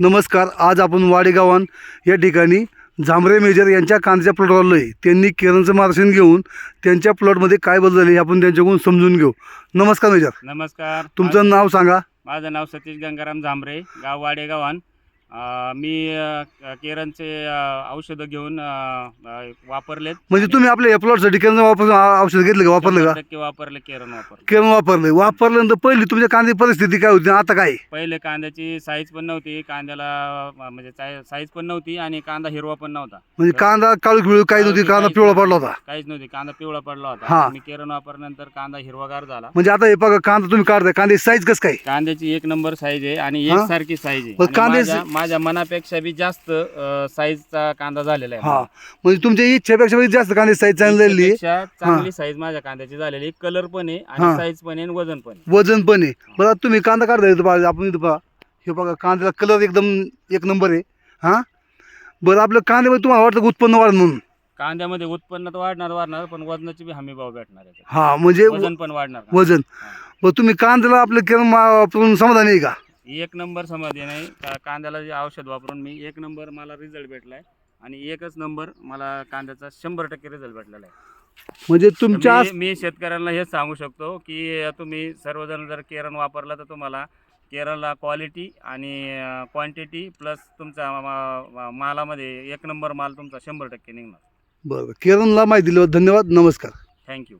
नमस्कार आज आपण वाडेगावान या ठिकाणी झांबरे मेजर यांच्या कांद्याच्या प्लॉटवर आलो आहे त्यांनी केरळचं मार्गदर्शन घेऊन त्यांच्या प्लॉटमध्ये काय बदल झाले हे आपण त्यांच्याकडून समजून घेऊ. नमस्कार मेजर. नमस्कार. तुमचं नाव सांगा. माझं नाव सतीश गंगाराम झांबरे गाव वाडेगावान. मी केरनचे औषधं घेऊन वापरलेत. म्हणजे तुम्ही आपल्या प्लॉटसाठी केरळचं वापर औषध घेतलं का वापरलं का? टक्के वापरले केरन वापरले. केरळ वापरलं. वापरल्यानंतर पहिली तुमच्या कांद्याची परिस्थिती काय होती आणि आता काय? पहिले कांद्याची साईज पण नव्हती. कांद्याला म्हणजे साईज पण नव्हती आणि कांदा हिरवा पण नव्हता. म्हणजे कांदा काळू पिळू काही नव्हती कांदा पिवळा पडला होता. काहीच नव्हती. कांदा पिवळा पडला. होता. मी केरन वापरल्यानंतर कांदा हिरवागार झाला. म्हणजे आता हे बघा कांदा तुम्ही काढताय. कांद्याची साईज कसं काय? कांद्याची एक नंबर साईज आहे आणि? एक सारखी साईज आहे. आणि कांद्याची- माझ्या- मनापेक्षा बी जास्त साईजचा कांदा झालेला आहे. हा. म्हणजे तुमच्या इच्छेपेक्षा जास्त कांद्याची साईज चांगली पेक्षा चांगली साईज माझ्या कांद्याची झालेली कलर पण आहे हा. आणि साईज पण आहे आणि वजन पण आहे. वजन पण आहे. बरं आता तुम्ही कांदा इथं पहा आपण इथं पहा. हे बघा कांद्याचा कलर एकदम एक नंबर आहे. हां? बरं आपलं कांद्यामध्ये तुम्हाला वाटतं का उत्पन्न वाढ म्हणून? कांद्यामध्ये उत्पन्न तर वाढणार वाढणार पण वजनाची बी हमी भाव भेटणार आहे. हां म्हणजे वजन पण वाढणार? वजन. बरं तुम्ही कांद्याला आपलं किरण समाधानी आहे का? एक नंबर समाधी नाही. का- कांद्याला जे औषध वापरून मी एक नंबर मला रिझल्ट भेटलाय आणि एकच नंबर मला कांद्याचा शंभर टक्के रिझल्ट भेटलेला आहे. म्हणजे तुमच्या मी- मी शेतकऱ्यांना हेच सांगू शकतो की तुम्ही सर्वजण जर केरन वापरला तर तुम्हाला केरळला क्वालिटी आणि क्वांटिटी प्लस तुमचा मा- मा- मालामध्ये एक नंबर माल तुमचा शंभर टक्के निघणार. बरं किरणला माहिती दिल्यावर धन्यवाद नमस्कार. थँक्यू